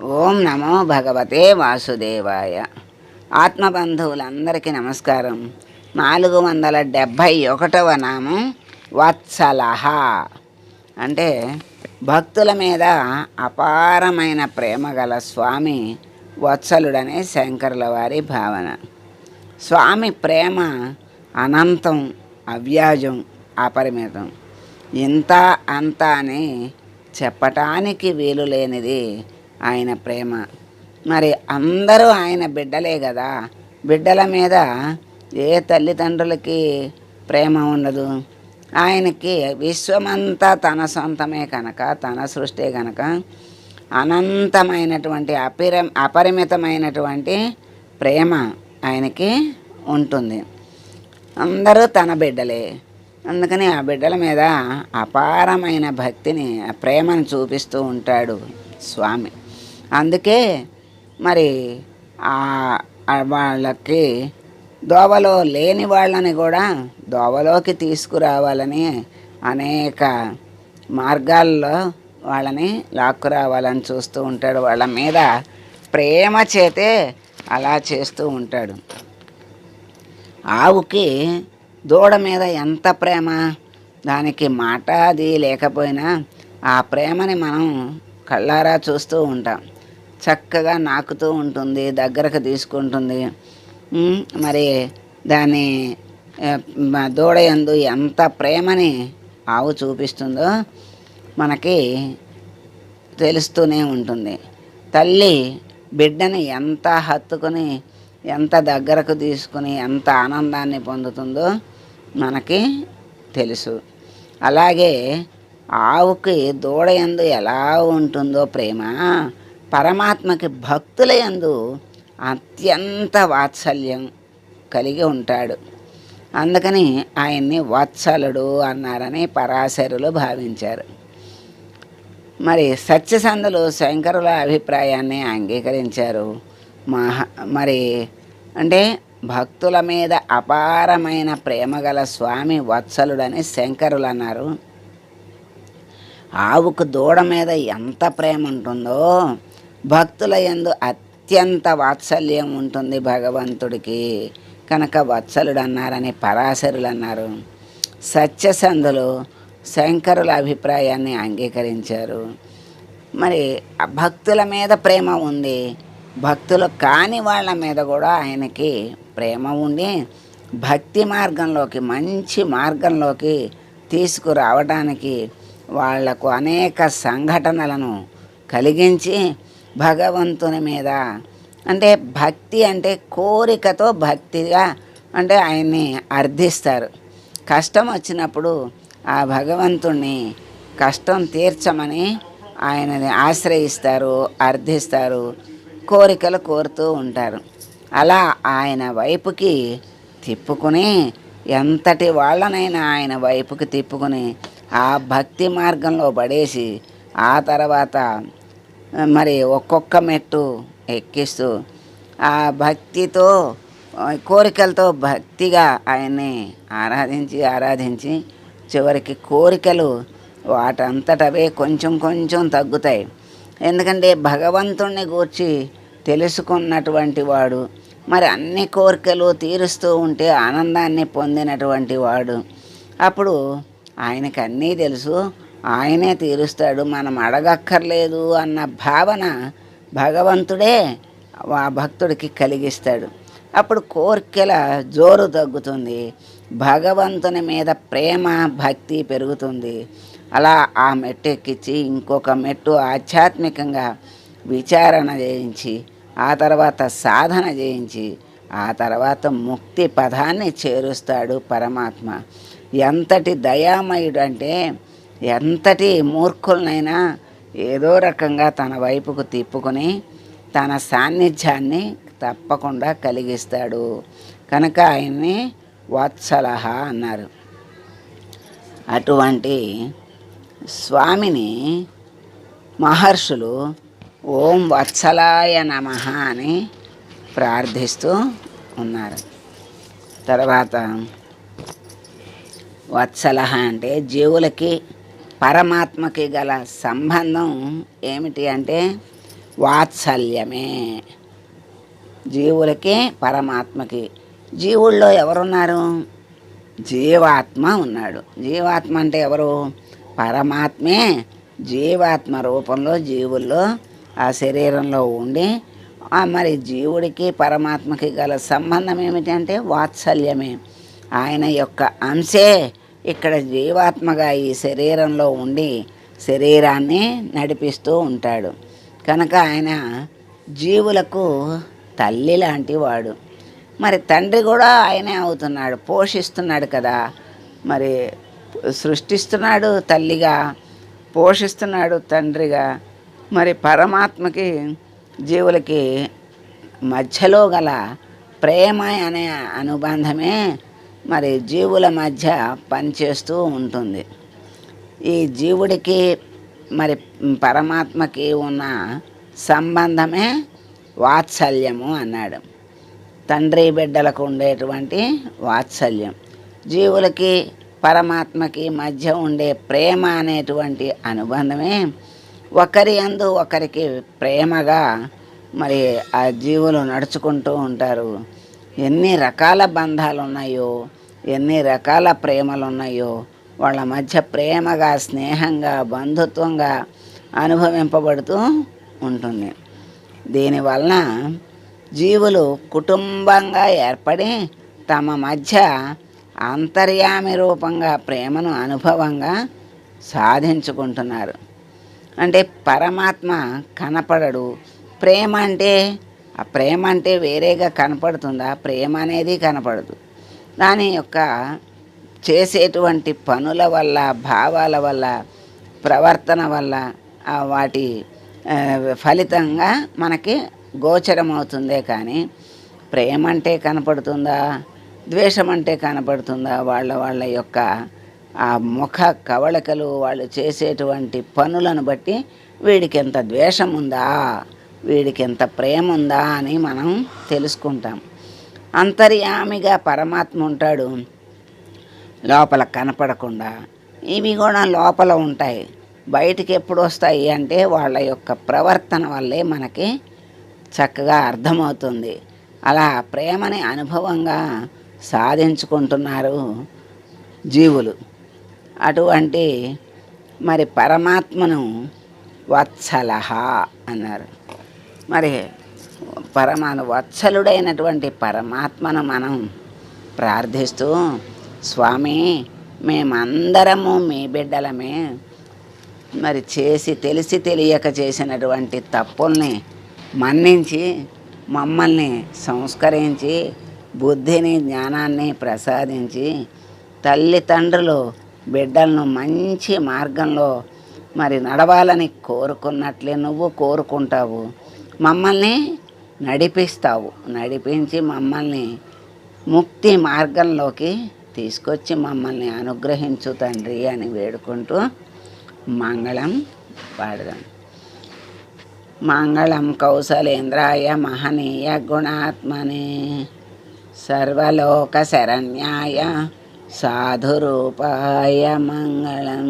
ఓం నమో భగవతే వాసుదేవాయ. ఆత్మబంధువులందరికీ నమస్కారం. నాలుగు వందల డెబ్భై ఒకటవ నామం వత్సలహ. అంటే భక్తుల మీద అపారమైన ప్రేమ గల స్వామి వత్సలుడనే శంకరుల వారి భావన. స్వామి ప్రేమ అనంతం అవ్యాజం అపరిమితం. ఇంత అంత అని చెప్పటానికి వీలు లేనిది ఆయన ప్రేమ. మరి అందరూ ఆయన బిడ్డలే కదా. బిడ్డల మీద ఏ తల్లిదండ్రులకి ప్రేమ ఉండదు. ఆయనకి విశ్వమంతా తన సొంతమే కనుక తన సృష్టి కనుక అనంతమైనటువంటి అపిర అపరిమితమైనటువంటి ప్రేమ ఆయనకి ఉంటుంది. అందరూ తన బిడ్డలే. అందుకని ఆ బిడ్డల మీద అపారమైన భక్తిని ఆ ప్రేమను చూపిస్తూ ఉంటాడు స్వామి. అందుకే మరి ఆ వాళ్ళకి దోవలో లేని వాళ్ళని కూడా దోవలోకి తీసుకురావాలని అనేక మార్గాల్లో వాళ్ళని లాక్కురావాలని చూస్తూ ఉంటాడు. వాళ్ళ మీద ప్రేమ చేతే అలా చేస్తూ ఉంటాడు. ఆవుకి దూడ మీద ఎంత ప్రేమ? దానికి మాట అది లేకపోయినా ఆ ప్రేమని మనం కళ్ళారా చూస్తూ ఉంటాం. చక్కగా నాకుతూ ఉంటుంది దగ్గరకు తీసుకుంటుంది. మరి దాని దూడ ఎందు ఎంత ప్రేమని ఆవు చూపిస్తుందో మనకి తెలుస్తూనే ఉంటుంది. తల్లి బిడ్డని ఎంత హత్తుకొని ఎంత దగ్గరకు తీసుకుని ఎంత ఆనందాన్ని పొందుతుందో మనకి తెలుసు. అలాగే ఆవుకి దూడ ఎందు ఎలా ఉంటుందో ప్రేమ? పరమాత్మకి భక్తుల యందు అత్యంత వాత్సల్యం కలిగి ఉంటాడు. అందుకని ఆయన్ని వత్సలుడు అన్నారని పరాశరులు భావించారు. మరి సత్యసంధులు శంకరుల అభిప్రాయాన్ని అంగీకరించారు. మహా మరి అంటే భక్తుల మీద అపారమైన ప్రేమ గల స్వామి వత్సలుడని శంకరులు అన్నారు. ఆవుకు దూడ మీద ఎంత ప్రేమ ఉంటుందో భక్తుల యందు అత్యంత వాత్సల్యం ఉంటుంది భగవంతుడికి. కనుక వత్సలుడు అన్నారని పరాశరులు అన్నారు సత్యసంధులు శంకరుల అభిప్రాయాన్ని అంగీకరించారు. మరి ఆ భక్తుల మీద ప్రేమ ఉంది. భక్తులు కాని వాళ్ళ మీద కూడా ఆయనకి ప్రేమ ఉండి భక్తి మార్గంలోకి మంచి మార్గంలోకి తీసుకురావడానికి వాళ్ళకు అనేక సంఘటనలను కలిగించి భగవంతుని మీద. అంటే భక్తి అంటే కోరికతో భక్తిగా అంటే ఆయన్ని అర్థిస్తారు. కష్టం వచ్చినప్పుడు ఆ భగవంతుణ్ణి కష్టం తీర్చమని ఆయనని ఆశ్రయిస్తారు అర్థిస్తారు కోరికలు కోరుతూ ఉంటారు. అలా ఆయన వైపుకి తిప్పుకుని ఎంతటి వాళ్ళనైనా ఆయన వైపుకి తిప్పుకుని ఆ భక్తి మార్గంలో పడేసి ఆ తర్వాత మరి ఒక్కొక్క మెట్టు ఎక్కిస్తూ ఆ భక్తితో కోరికలతో భక్తిగా ఆయన్ని ఆరాధించి ఆరాధించి చివరికి కోరికలు వాటంతటవే కొంచెం కొంచెం తగ్గుతాయి. ఎందుకంటే భగవంతుణ్ణి గూర్చి తెలుసుకున్నటువంటి వాడు మరి అన్ని కోరికలు తీరుస్తూ ఉంటే ఆనందాన్ని పొందినటువంటి వాడు. అప్పుడు ఆయనకు అన్నీ తెలుసు ఆయనే తీరుస్తాడు. మనం అడగక్కర్లేదు అన్న భావన భగవంతుడే ఆ భక్తుడికి కలిగిస్తాడు. అప్పుడు కోర్కెల జోరు తగ్గుతుంది. భగవంతుని మీద ప్రేమ భక్తి పెరుగుతుంది. అలా ఆ మెట్టు ఎక్కించి ఇంకొక మెట్టు ఆధ్యాత్మికంగా విచారణ చేయించి ఆ తర్వాత సాధన చేయించి ఆ తర్వాత ముక్తి పదాన్ని చేరుస్తాడు పరమాత్మ. ఎంతటి దయామయుడు అంటే ఎంతటి మూర్ఖులనైనా ఏదో రకంగా తన వైపుకు తిప్పుకొని తన సాన్నిధ్యాన్ని తప్పకుండా కలిగిస్తాడు. కనుక ఆయన్ని వత్సలహ అన్నారు. అటువంటి స్వామిని మహర్షులు ఓం వత్సలాయ నమ అని ప్రార్థిస్తూ ఉన్నారు. తర్వాత వత్సలహ అంటే జీవులకి పరమాత్మకి గల సంబంధం ఏమిటి అంటే వాత్సల్యమే. జీవులకి పరమాత్మకి. జీవుల్లో ఎవరున్నారు? జీవాత్మ ఉన్నాడు. జీవాత్మ అంటే ఎవరు? పరమాత్మే. జీవాత్మ రూపంలో జీవుల్లో ఆ శరీరంలో ఉండి మరి జీవుడికి పరమాత్మకి గల సంబంధం ఏమిటంటే వాత్సల్యమే. ఆయన యొక్క అంశే ఇక్కడ జీవాత్మగా ఈ శరీరంలో ఉండి శరీరాన్ని నడిపిస్తూ ఉంటాడు. కనుక ఆయన జీవులకు తల్లి లాంటి వాడు. మరి తండ్రి కూడా ఆయనే అవుతున్నాడు పోషిస్తున్నాడు కదా. మరి సృష్టిస్తున్నాడు తల్లిగా పోషిస్తున్నాడు తండ్రిగా. మరి పరమాత్మకి జీవులకి మధ్యలో గల ప్రేమ అనే అనుబంధమే మరి జీవుల మధ్య పనిచేస్తూ ఉంటుంది. ఈ జీవుడికి మరి పరమాత్మకి ఉన్న సంబంధమే వాత్సల్యము అన్నాడు. తండ్రి బిడ్డలకు ఉండేటువంటి వాత్సల్యం. జీవులకి పరమాత్మకి మధ్య ఉండే ప్రేమ అనేటువంటి అనుబంధమే ఒకరి అందు ఒకరికి ప్రేమగా మరి ఆ జీవులు నడుచుకుంటూ ఉంటారు. ఎన్ని రకాల బంధాలు ఉన్నాయో ఎన్ని రకాల ప్రేమలు ఉన్నాయో వాళ్ళ మధ్య ప్రేమగా స్నేహంగా బంధుత్వంగా అనుభవింపబడుతూ ఉంటుంది. దీనివలన జీవులు కుటుంబంగా ఏర్పడి తమ మధ్య అంతర్యామి రూపంగా ప్రేమను అనుభవంగా సాధించుకుంటున్నారు. అంటే పరమాత్మ కనపడడు. ప్రేమ అంటే ఆ ప్రేమ అంటే వేరేగా కనపడుతుందా? ప్రేమ అనేది కనపడదు. దాని యొక్క చేసేటువంటి పనుల వల్ల భావాల వల్ల ప్రవర్తన వల్ల వాటి ఫలితంగా మనకి గోచరమవుతుందే కానీ ప్రేమ అంటే కనపడుతుందా? ద్వేషం అంటే కనపడుతుందా? వాళ్ళ వాళ్ళ యొక్క ఆ ముఖ కవళికలు వాళ్ళు చేసేటువంటి పనులను బట్టి వీడికి ఎంత ద్వేషం ఉందా? వీడికి ఎంత ప్రేమ ఉందా అని మనం తెలుసుకుంటాం. అంతర్యామిగా పరమాత్మ ఉంటాడు లోపల కనపడకుండా. ఇవి కూడా లోపల ఉంటాయి. బయటికి ఎప్పుడు వస్తాయి అంటే వాళ్ళ యొక్క ప్రవర్తన వల్లే మనకి చక్కగా అర్థమవుతుంది. అలా ప్రేమని అనుభవంగా సాధించుకుంటున్నారు జీవులు. అటువంటి మరి పరమాత్మను వత్సలహ అన్నారు. మరి పరమాను వత్సలుడైనటువంటి పరమాత్మను మనం ప్రార్థిస్తూ స్వామి మేమందరము మీ బిడ్డలమే. మరి చేసి తెలిసి తెలియక చేసినటువంటి తప్పుల్ని మన్నించి మమ్మల్ని సంస్కరించి బుద్ధిని జ్ఞానాన్ని ప్రసాదించి తల్లిదండ్రులు బిడ్డలను మంచి మార్గంలో మరి నడవాలని కోరుకున్నట్లే నువ్వు కోరుకుంటావు. మమ్మల్ని నడిపిస్తావు. నడిపించి మమ్మల్ని ముక్తి మార్గంలోకి తీసుకొచ్చి మమ్మల్ని అనుగ్రహించు తండ్రి అని వేడుకుంటూ మంగళం పాడదాం. మంగళం కౌశలేంద్రాయ మహనీయ గుణాత్మనే సర్వలోక శరణ్యాయ సాధురూపాయ మంగళం.